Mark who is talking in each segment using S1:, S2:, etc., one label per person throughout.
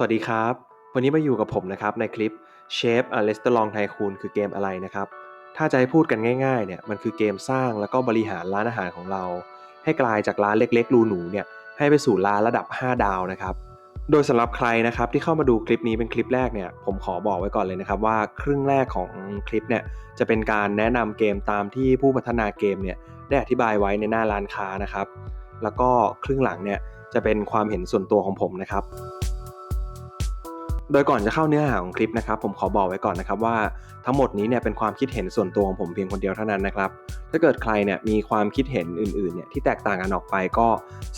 S1: สวัสดีครับ วันนี้มาอยู่กับผมนะครับในคลิป Shape a Restaurant Tycoon คือเกมอะไรนะครับ ถ้าจะให้พูดกันง่ายๆเนี่ยมันคือเกมสร้างแล้วก็บริหารร้านอาหารของเรา ให้กลายจากร้านเล็กๆ รูหนูเนี่ยให้ไปสู่ร้านระดับ 5 ดาวนะครับ โดยสำหรับใครนะครับที่เข้ามาดูคลิปนี้เป็นคลิปแรกเนี่ยผมขอบอกไว้ก่อนเลยนะครับว่าครึ่งแรกของคลิปเนี่ยจะเป็นการแนะนำเกมตามที่ผู้พัฒนาเกมเนี่ยได้อธิบายไว้ในหน้าร้านค้านะครับ แล้วก็ครึ่งหลังเนี่ยจะเป็นความเห็นส่วนตัวของผมนะครับ โดยก่อนจะเข้าเนื้อหาของคลิปนะครับผมขอบอกไว้ก่อนนะครับว่าทั้งหมดนี้เนี่ยเป็นความคิดเห็นส่วนตัวของผมเพียงคนเดียวเท่านั้นนะครับ ถ้าเกิดใครเนี่ยมีความคิดเห็นอื่นๆเนี่ยที่แตกต่างกันออกไปก็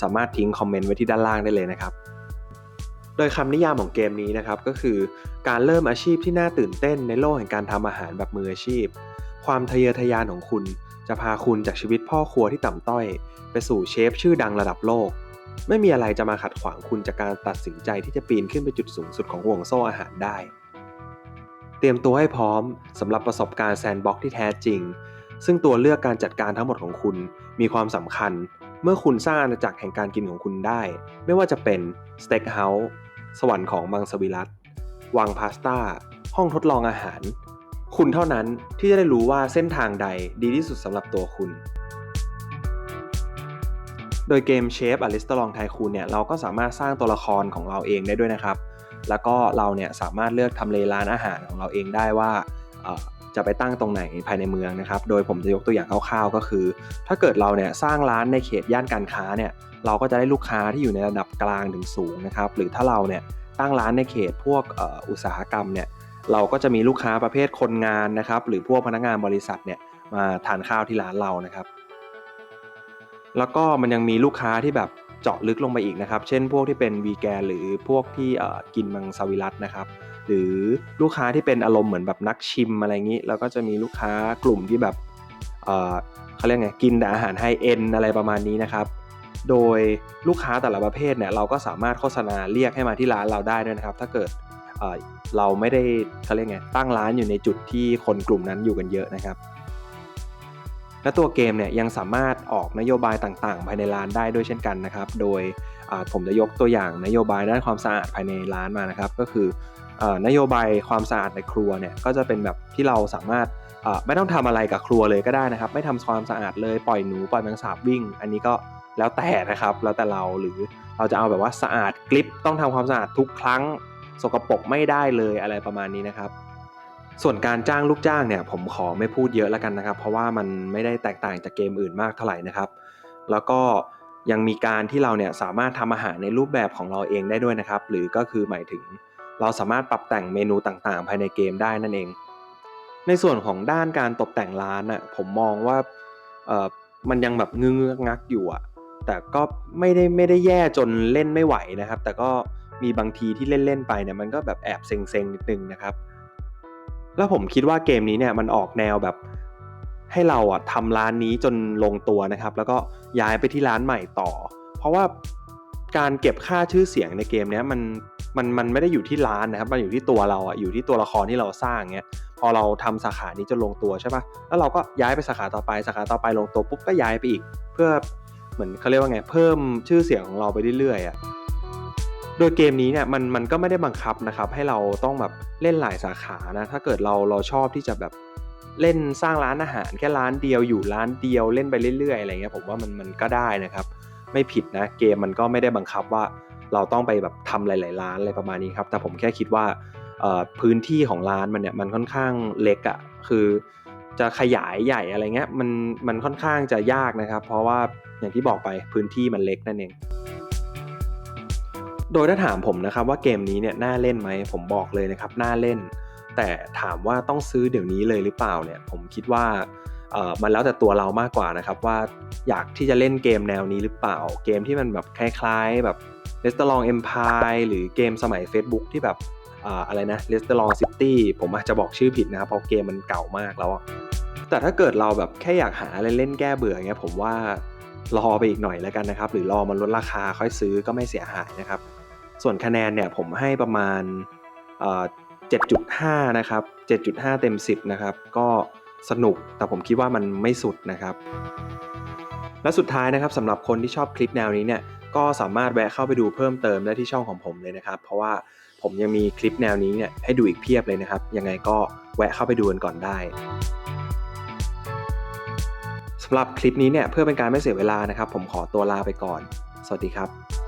S1: สามารถทิ้งคอมเมนต์ไว้ที่ด้านล่างได้เลยนะครับโดยคำนิยามของเกมนี้นะครับก็คือการเริ่มอาชีพที่น่าตื่นเต้นในโลกแห่งการทำอาหารแบบมืออาชีพ ความทะเยอทะยานของคุณ จะพาคุณจากชีวิตพ่อครัวที่ต่ำต้อย ไปสู่เชฟชื่อดังระดับโลก ไม่มีอะไรจะมาขัดขวางคุณจากการตัดสินใจที่จะปีนขึ้นไปจุดสูงสุดของห่วงโซ่อาหารได้ เตรียมตัวให้พร้อมสำหรับประสบการณ์แซนด์บ็อกที่แท้จริง ซึ่งตัวเลือกการจัดการทั้งหมดของคุณมีความสำคัญ เมื่อคุณสร้างอาณาจักรแห่งการกินของคุณได้ ไม่ว่าจะเป็นสเต็กเฮาส์สวรรค์ของมังสวิรัตวังพาสต้า ห้องทดลองอาหาร คุณเท่านั้นที่จะได้รู้ว่าเส้นทางใดดีที่สุดสำหรับตัวคุณ โดยเกมเชฟอลิสตลองไทคูนเนี่ยเราก็สามารถสร้างตัวละครของเราเองได้ด้วยนะครับ แล้วก็เราเนี่ยสามารถเลือกทำเลร้านอาหารของเราเองได้ว่าจะไปตั้งตรงไหนภายในเมืองนะครับ โดยผมจะยกตัวอย่างคร่าวๆก็คือ ถ้าเกิดเราเนี่ยสร้างร้านในเขตย่านการค้าเนี่ยเราก็จะได้ลูกค้าที่อยู่ในระดับกลางถึงสูงนะครับ หรือถ้าเราเนี่ยตั้งร้านในเขตพวกอออุตสาหกรรมเนี่ยเราก็จะมีลูกค้าประเภทคนงานนะครับ หรือพวกพนักงานบริษัทเนี่ยมาทานข้าวที่ร้านเรานะครับ แล้วก็มันยังมีลูกค้าที่แบบเจาะลึกลงไปอีกนะครับ เช่นพวกที่เป็นวีแกนหรือพวกที่กินมังสวิรัตนะครับ หรือลูกค้าที่เป็นอารมณ์เหมือนแบบนักชิมอะไรอย่างนี้ แล้วก็จะมีลูกค้ากลุ่มที่แบบเขาเรียกไงกินแต่อาหารไฮเอ็นอะไรประมาณนี้นะครับ โดยลูกค้าแต่ละประเภทเนี่ยเราก็สามารถโฆษณาเรียกให้มาที่ร้านเราได้ด้วยนะครับ ถ้าเกิดเเราไม่ได้เขาเรียกไงตั้งร้านอยู่ในจุดที่คนกลุ่มนั้นอยู่กันเยอะนะครับ และตัวเกมเนี่ยยังสามารถออกนโยบายต่างๆ ภายในร้านได้ด้วยเช่นกันนะครับ โดยผมจะยกตัวอย่างนโยบายด้านความสะอาดภายในร้านมานะครับ ก็คือออนโยบายความสะอาดในครัวเนี่ยก็จะเป็นแบบที่เราสามารถไม่ต้องทำอะไรกับครัวเลยก็ได้นะครับ ไม่ทำความสะอาดเลยปล่อยหนูปล่อยแมงสาบวิ่ง อันนี้ก็แล้วแต่นะครับแล้วแต่เราหรือเราจะเอาแบบว่าสะอาดกลิปต้องทำความสะอาดทุกครั้ง สกปรกไม่ได้เลยอะไรประมาณนี้นะครับ ส่วนการจ้างลูกจ้างเนี่ยผมขอไม่พูดเยอะแล้วกันนะครับ เพราะว่ามันไม่ได้แตกต่างจากเกมอื่นมากเท่าไหร่นะครับ แล้วก็ยังมีการที่เราเนี่ยสามารถทำอาหารในรูปแบบของเราเองได้ด้วยนะครับ หรือก็คือหมายถึงเราสามารถปรับแต่งเมนูต่างๆ ภายในเกมได้นั่นเอง ในส่วนของด้านการตกแต่งร้านน่ะผมมองว่าเออมันยังแบบงึงงักอยู่อะแต่ก็ไม่ได้ไม่ได้แย่จนเล่นไม่ไหวนะครับ แต่ก็มีบางทีที่เล่นๆไปเนี่ยมันก็แบบแอบเซ็งๆนิดนึงนะครับ แล้วผมคิดว่าเกมนี้เนี่ยมันออกแนวแบบให้เราอะทำร้านนี้จนลงตัวนะครับ แล้วก็ย้ายไปที่ร้านใหม่ต่อ เพราะว่าการเก็บค่าชื่อเสียงในเกมเนี้ยมันมันมันไม่ได้อยู่ที่ร้านนะครับ มันอยู่ที่ตัวเราอะอยู่ที่ตัวละครที่เราสร้างเงี้ยพอเราทำสาขานี้จนลงตัวใช่ปะแล้วเราก็ย้ายไปสาขาต่อไปสาขาต่อไปลงตัวปุ๊บก็ย้ายไปอีก เพื่อเหมือนเขาเรียกว่าไงเพิ่มชื่อเสียงของเราไปเรื่อยๆอะ โดยเกมนี้เนี่ยมันมันก็ไม่ได้บังคับนะครับ ให้เราต้องแบบเล่นหลายสาขานะ ถ้าเกิดเราเราชอบที่จะแบบเล่นสร้างร้านอาหารแค่ร้านเดียวอยู่ร้านเดียวเล่นไปเรื่อยๆอะไรเงี้ยผมว่ามันมันก็ได้นะครับ ไม่ผิดนะเกมมันก็ไม่ได้บังคับว่าเราต้องไปแบบทำหลาย ๆ ร้านอะไรประมาณนี้ครับ แต่ผมแค่คิดว่าพื้นที่ของร้านมันเนี่ยมันค่อนข้างเล็กอะ่ะคือจะขยายใหญ่อะไรเงี้ยมันมันค่อนข้างจะยากนะครับ เพราะว่าอย่างที่บอกไปพื้นที่มันเล็กนั่นเอง โดยถ้าถามผมนะครับว่าเกมนี้เนี่ยน่าเล่นไหมผมบอกเลยนะครับน่าเล่น แต่ถามว่าต้องซื้อเดี๋ยวนี้เลยหรือเปล่าเนี่ยผมคิดว่ามันแล้วแต่ตัวเรามากกว่านะครับว่าอยากที่จะเล่นเกมแนวนี้หรือเปล่า เกมที่มันแบบคล้ายๆแบบ Restaurant Empire หรือเกมสมัย Facebook ที่แบบออะไรนะ Restaurant City ผมอาจจะบอกชื่อผิดนะครับเพราะเกมมันเก่ามากแล้ว แต่ถ้าเกิดเราแบบแค่อยากหาอะไรเล่นแก้เบื่อเงี้ยผมว่ารอไปอีกหน่อยแล้วกันนะครับ หรือรอมันลดราคาค่อยซื้อก็ไม่เสียหายนะครับ ส่วนคะแนนเนี่ยผมให้ประมาณเอ่อ7.5 นะครับ 7.5 เต็ม 10 นะครับ ก็สนุกแต่ผมคิดว่ามันไม่สุดนะครับ และสุดท้ายนะครับสำหรับคนที่ชอบคลิปแนวนี้เนี่ยก็สามารถแวะเข้าไปดูเพิ่มเติมได้ที่ช่องของผมเลยนะครับ เพราะว่าผมยังมีคลิปแนวนี้เนี่ยให้ดูอีกเพียบเลยนะครับ ยังไงก็แวะเข้าไปดูกันก่อนได้สำหรับคลิปนี้เนี่ยเพื่อเป็นการไม่เสียเวลานะครับ ผมขอตัวลาไปก่อน สวัสดีครับ